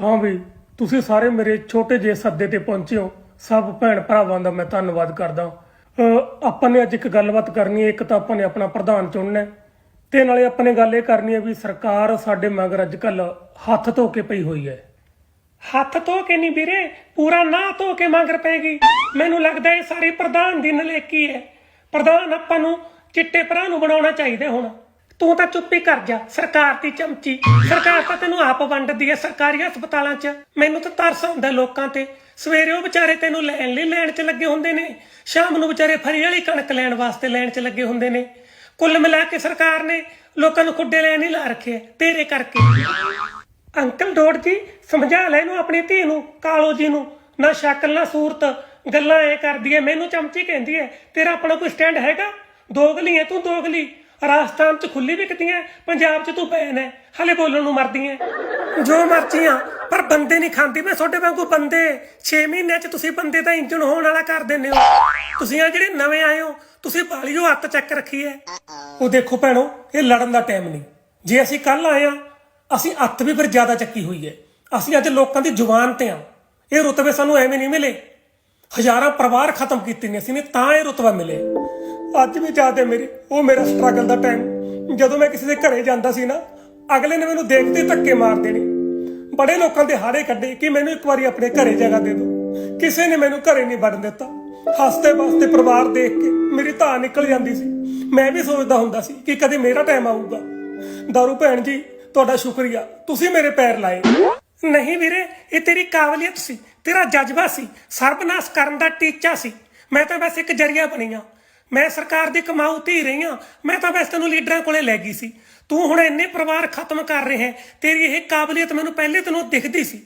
ਹਾਂ ਵੀ, ਤੁਸੀਂ ਸਾਰੇ ਮੇਰੇ ਛੋਟੇ ਜਿਹੇ ਸੱਦੇ ਤੇ ਪਹੁੰਚੇ ਹੋ। ਸਭ ਭੈਣ ਭਰਾਵਾਂ ਦਾ ਮੈਂ ਧੰਨਵਾਦ ਕਰਦਾ ਆਪਾਂ ਨੇ ਅੱਜ ਇੱਕ ਗੱਲਬਾਤ ਕਰਨੀ ਹੈ, ਇੱਕ ਤਾਂ ਆਪਾਂ ਨੇ ਆਪਣਾ ਪ੍ਰਧਾਨ ਚੁਣਨਾ ਤੇ ਨਾਲੇ ਆਪਾਂ ਨੇ ਗੱਲ ਇਹ ਕਰਨੀ ਹੈ ਵੀ ਸਰਕਾਰ ਸਾਡੇ ਮਗਰ ਅੱਜ ਕੱਲ ਹੱਥ ਧੋ ਕੇ ਪਈ ਹੋਈ ਹੈ। ਹੱਥ ਧੋ ਕੇ ਨਹੀਂ ਵੀਰੇ, ਪੂਰਾ ਨਾ ਧੋ ਕੇ ਮਗਰ ਪੈਗੀ ਮੈਨੂੰ ਲੱਗਦਾ ਇਹ ਸਾਰੀ ਪ੍ਰਧਾਨ ਦੀ ਨਲੇਕੀ ਹੈ। ਪ੍ਰਧਾਨ ਆਪਾਂ ਨੂੰ ਚਿੱਟੇ ਭਰਾ ਨੂੰ ਬਣਾਉਣਾ ਚਾਹੀਦਾ ਹੁਣ। ਤੂੰ ਤਾਂ ਚੁੱਪ ਹੀ ਕਰ ਜਾ, ਸਰਕਾਰ ਦੀ ਚਮਚੀ ਸਰਕਾਰ ਤਾਂ ਤੈਨੂੰ ਆਪ ਵੰਡਦੀ ਹੈ ਸਰਕਾਰੀ ਹਸਪਤਾਲਾਂ 'ਚ। ਮੈਨੂੰ ਤਾਂ ਤਰਸ ਆਉਂਦਾ ਲੋਕਾਂ ਤੇ। ਸਵੇਰੇ ਉਹ ਵਿਚਾਰੇ ਤੈਨੂੰ ਲੈਣ ਲਈ ਲੈਣ 'ਚ ਲੱਗੇ ਹੁੰਦੇ ਨੇ। ਸ਼ਾਮ ਨੂੰ ਵਿਚਾਰੇ ਫਰੀ ਵਾਲੀ ਕਣਕ ਲੈਣ ਵਾਸਤੇ ਲੈਣ 'ਚ ਲੱਗੇ ਹੁੰਦੇ ਨੇ। ਕੁੱਲ ਮਿਲਾ ਕੇ ਸਰਕਾਰ ਨੇ ਲੋਕਾਂ ਨੂੰ ਖੁੱਡੇ ਲੈਣ ਹੀ ਲਾ ਰੱਖੇ ਤੇਰੇ ਕਰਕੇ। ਅੰਕਲ ਡੋੜ ਜੀ, ਸਮਝਾ ਲੈ ਇਹਨੂੰ ਆਪਣੀ ਧੀ ਨੂੰ, ਕਾਲੋ ਜੀ ਨੂੰ। ਨਾ ਸ਼ਕਲ ਨਾ ਸੂਰਤ। ਗੱਲਾਂ ਐ ਕਰਦੀ ਐ, ਮੈਨੂੰ ਚਮਚੀ ਕਹਿੰਦੀ ਐ, ਤੇਰਾ ਆਪਣਾ ਕੋਈ ਸਟੈਂਡ ਹੈਗਾ? ਦੋਗਲੀ ਐ, ਤੂੰ ਦੋਗਲੀ। ਰਾਜਸਥਾਨ ਚ ਖੁੱਲੀ ਵਿਕਦੀ ਐ ਪੰਜਾਬ ਚ ਤੂੰ ਬੈਨ ਐ, ਹਲੇ ਬੋਲਣ ਨੂੰ ਮਰਦੀ ਐ। ਜੋ ਮਰਜ਼ੀ ਆ, ਪਰ ਬੰਦੇ ਨਹੀਂ ਖਾਂਦੀ, ਮੈਂ ਤੁਹਾਡੇ ਵਾਂਗੂ ਬੰਦੇ 6 ਮਹੀਨਿਆਂ ਚ ਤੁਸੀਂ ਬੰਦੇ ਦਾ ਇੰਜਨ ਹੋਣ ਵਾਲਾ ਕਰ ਦਿੰਦੇ ਹੋ। ਤੁਸੀਂ ਆ ਜਿਹੜੇ ਨਵੇਂ ਆਏ ਹੋ, ਤੁਸੀਂ ਬਾਲੀਓ ਹੱਥ ਚੱਕ ਰੱਖੀ ਐ। ਉਹ ਦੇਖੋ ਭੈਣੋ, ਇਹ ਲੜਨ ਦਾ ਟਾਈਮ ਨਹੀਂ। ਜੇ ਅਸੀਂ ਕੱਲ ਆਏ ਆ, ਅਸੀਂ ਹੱਥ ਵੀ ਫਿਰ ਜ਼ਿਆਦਾ ਚੱਕੀ ਹੋਈ ਹੈ ਅਸੀਂ ਅੱਜ ਲੋਕਾਂ ਦੀ ਜ਼ੁਬਾਨ ਤੇ ਆ। ਇਹ ਰੁਤਬੇ ਸਾਨੂੰ ਐਵੇਂ ਨਹੀਂ ਮਿਲੇ। ਹਜ਼ਾਰਾਂ ਪਰਿਵਾਰ ਖਤਮ ਕੀਤੇ ਨੇ ਅਸੀਂ ਨੇ, ਤਾਂ ਇਹ ਰੁਤਬਾ ਮਿਲੇ ਅੱਜ ਵੀ ਜ਼ਿਆਦਾ ਮੇਰੇ, ਉਹ ਮੇਰਾ ਸਟਰਗਲ ਦਾ ਟਾਈਮ ਜਦੋਂ ਮੈਂ ਕਿਸੇ ਦੇ ਘਰੇ ਜਾਂਦਾ ਸੀ ਨਾ, ਅਗਲੇ ਨੇ ਮੈਨੂੰ ਦੇਖਦੇ ਧੱਕੇ ਮਾਰ ਦੇਣੇ। ਬੜੇ ਲੋਕਾਂ ਦੇ ਹਾੜੇ ਕੱਢੇ ਕਿ ਮੈਨੂੰ ਇੱਕ ਵਾਰੀ ਆਪਣੇ ਘਰੇ ਜਗ੍ਹਾ ਦੇ ਦਿਓ। ਕਿਸੇ ਨੇ ਮੈਨੂੰ ਘਰੇ ਨਹੀਂ ਵੜਨ ਦਿੱਤਾ। ਹੱਸਦੇ ਵਸਦੇ ਪਰਿਵਾਰ ਦੇਖ ਕੇ ਮੇਰੀ ਧਾਰ ਨਿਕਲ ਜਾਂਦੀ ਸੀ। ਮੈਂ ਵੀ ਸੋਚਦਾ ਹੁੰਦਾ ਸੀ ਕਿ ਕਦੇ ਮੇਰਾ ਟਾਈਮ ਆਊਗਾ। ਦਾਰੂ ਭੈਣ ਜੀ, ਤੁਹਾਡਾ ਸ਼ੁਕਰੀਆ। ਤੁਸੀਂ ਮੇਰੇ ਪੈਰ ਲਾਏ। ਨਹੀਂ ਵੀਰੇ, ਇਹ ਤੇਰੀ ਕਾਬਲੀਅਤ ਸੀ। ਤੇਰਾ ਜਜ਼ਬਾ ਸੀ, ਸਰਬਨਾਸ਼ ਕਰਨ ਦਾ ਟੀਚਾ ਸੀ। ਮੈਂ ਤਾਂ ਬਸ ਇੱਕ ਜਰੀਆ ਬਣੀ ਆ ਮੈਂ ਸਰਕਾਰ ਦੀ ਕਮਾਊ ਧੀ ਰਹੀ ਆ ਮੈਂ ਤਾਂ ਬਸ ਤੈਨੂੰ ਲੀਡਰਾਂ ਕੋਲੇ ਲੈ ਗਈ ਸੀ। ਤੂੰ ਹੁਣ ਇੰਨੇ ਪਰਿਵਾਰ ਖਤਮ ਕਰ ਰਿਹਾ ਤੇਰੀ ਇਹ ਕਾਬਲੀਅਤ ਮੈਨੂੰ ਪਹਿਲੇ ਤੈਨੂੰ ਦਿਖਦੀ ਸੀ।